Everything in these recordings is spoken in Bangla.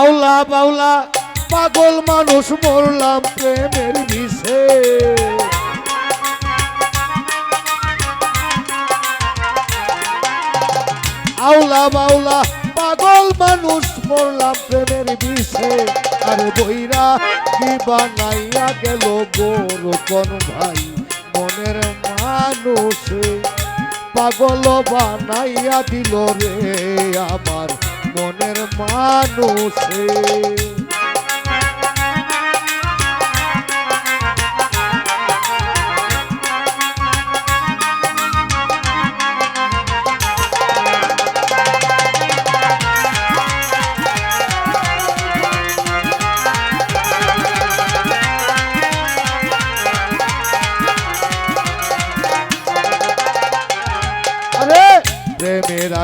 আউলা বাউলা, পাগল মানুষ মরলাম প্রেমের বিষে আউলা বাউলা, পাগল মানুষ মরলাম প্রেমের বিষে আরে বইরা, কি বানাইয়া গেল গোর কোন ভাই, মনের মানুষে। পাগল বানাইয়া দিল রে আমার মানুষে।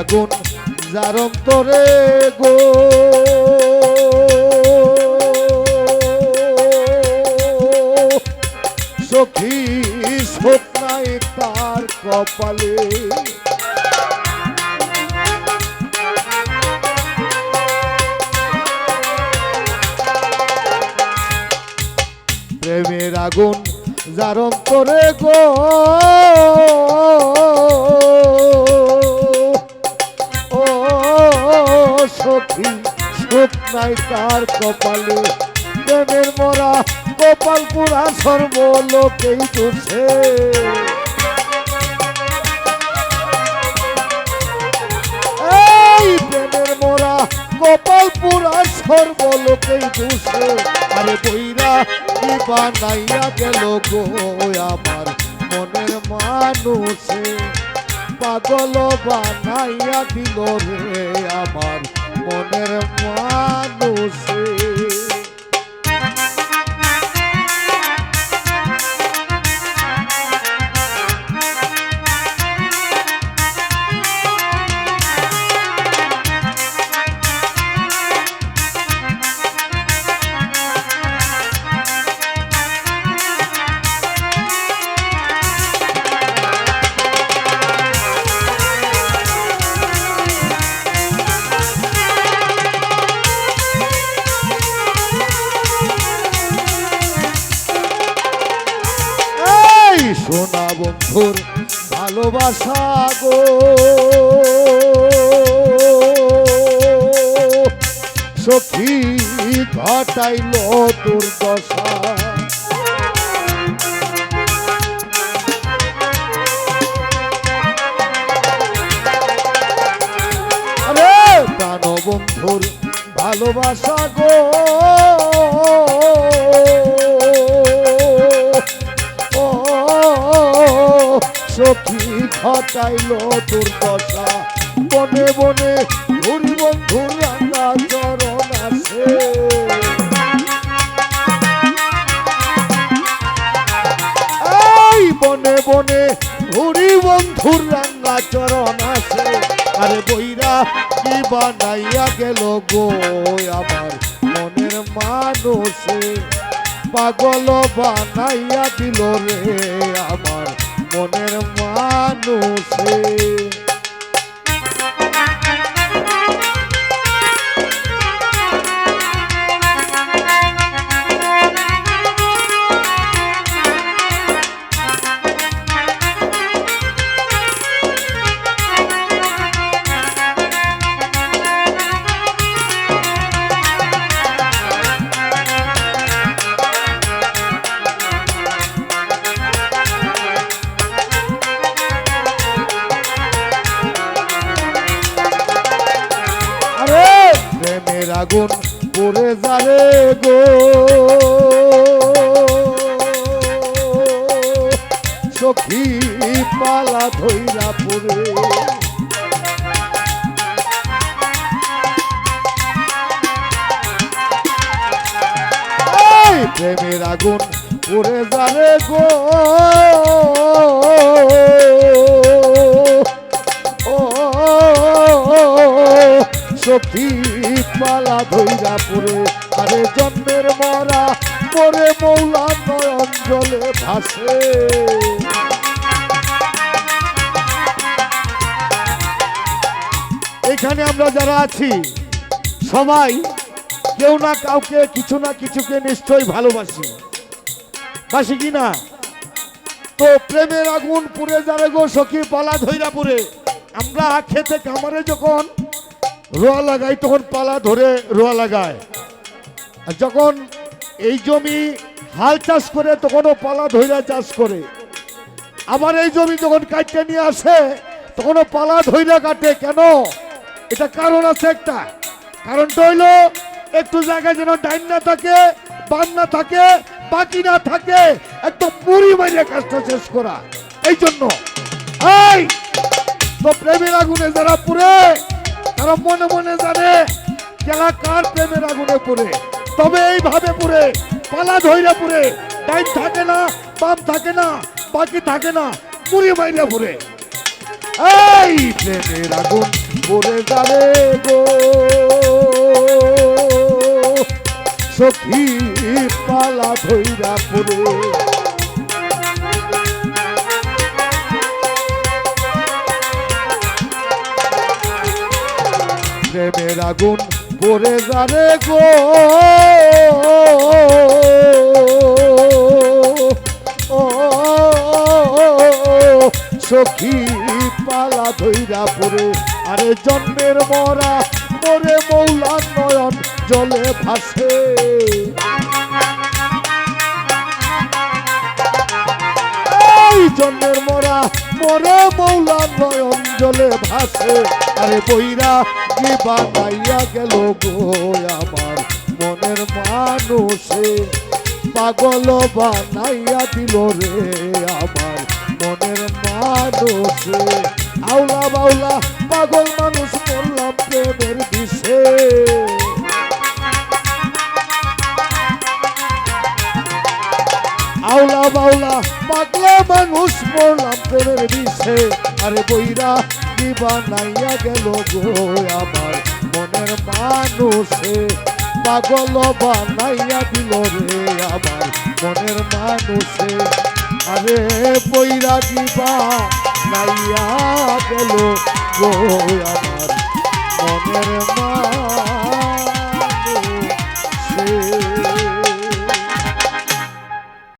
আগুন যার অন্তরে গো। সখী স্বপ্নায় তার কপালে। প্রেমের আগুন যার অন্তরে গো। সখী স্বপ্নায় তার কপালে। প্রেমের মরা কপাল পুরা সর্বলোকেই দোষে। এই প্রেমের মোরা কপাল আরে বইরা, কি বানাইয়া গেল গো আমার মনের মানুষে? পাগল বানাইয়া দিল রে আমার মনের মানুষে। সোনা বন্ধুর ভালোবাসা গো। সখী ঘটাইল আরে প্রাণ বন্ধুর ভালোবাসা গো। সখী ঘটাইল দুর্দশা বনে বনে ঘুরি বন্ধুর রাঙা চরণ আছে। বনে বনে ঘুরি বন্ধুর রাঙ্গা চরণ আছে। আরে বইরা কি বানাইয়া গেল গো আমার মনের মানুষে? পাগল বানাইয়া দিল রে আমার মনের মানুষে আগুন পড়ে যারে গো। সখী পালা ধইরা পড়ে। প্রেমের আগুন পড়ে যারে গো। সখী পালা ধইরা আরে জন্মের মরা পরে মৌলা নয়ন জলে ভাসে। এখানে আমরা যারা আছি, সবাই কেউ না কাউকে, কিছু না কিছুকে নিশ্চয়ই ভালোবাসি। বাসি কি না? তো প্রেমের আগুন পুড়ে যাবে গো সখী পালা ধইরা পুড়ে। আমরা খেতে কামারে যখন রোয়া লাগাই তখন পালা ধরে রোয়া লাগায়। আর যখন এই জমি হাল চাষ করে তখনও পালা ধইরা চাষ করে। আবার এই জমি যখন কাটতে নিয়ে আসে, তখনও পালা ধইরা কাটে। কেন? এটা কারণ আছে একটা। কারণটা হইল, একটু জায়গায় যেন ডাইন না থাকে, বাম না থাকে, বাকি না থাকে, একদম মুড়ি মারিয়া কাজটা শেষ করা। এই জন্য এই, তো প্রেমের আগুনে যারা পুরে তারা মনে মনে জানে যারা কার প্রেমের আগুনে পুরে তবে এইভাবে পুরে পালা ধৈরা পুরে ডাইন থাকে না, বাম থাকে না, বাকি থাকে না, মুড়ি মাইরা পুরে এই প্রেমের আগুন পড়ে যাবে গো। সখী পালা ধইরা পড়ে। প্রেমের আগুন পড়ে যাবে গো। সখী পালা ধইরা পড়ে, আরে জন্মের মরা মরে মৌলা নয়ন জলে ভাসে। জন্মের মরা মরে মৌলা নয়ন জলে ভাসে আরে বইরা কি বানাইয়া গেল গো আমার মনের মানুষে? পাগল বানাইয়া দিল রে আমার মনের মানুষে। আউলা বাউলা, পাগল মানুষ বললাম প্রেমের বিষে। আউলা বাউলা পাগলা মানুষ মরলাম প্রেমের বিষে। আরে বইরা, কি বানাইয়া গেল গো আমার মনের মানুষে? পাগল বানাইয়া দিল রে আমার মনের মানুষে। আরে বইরা দিবা নাইয়া গেল গো আমার মনের মা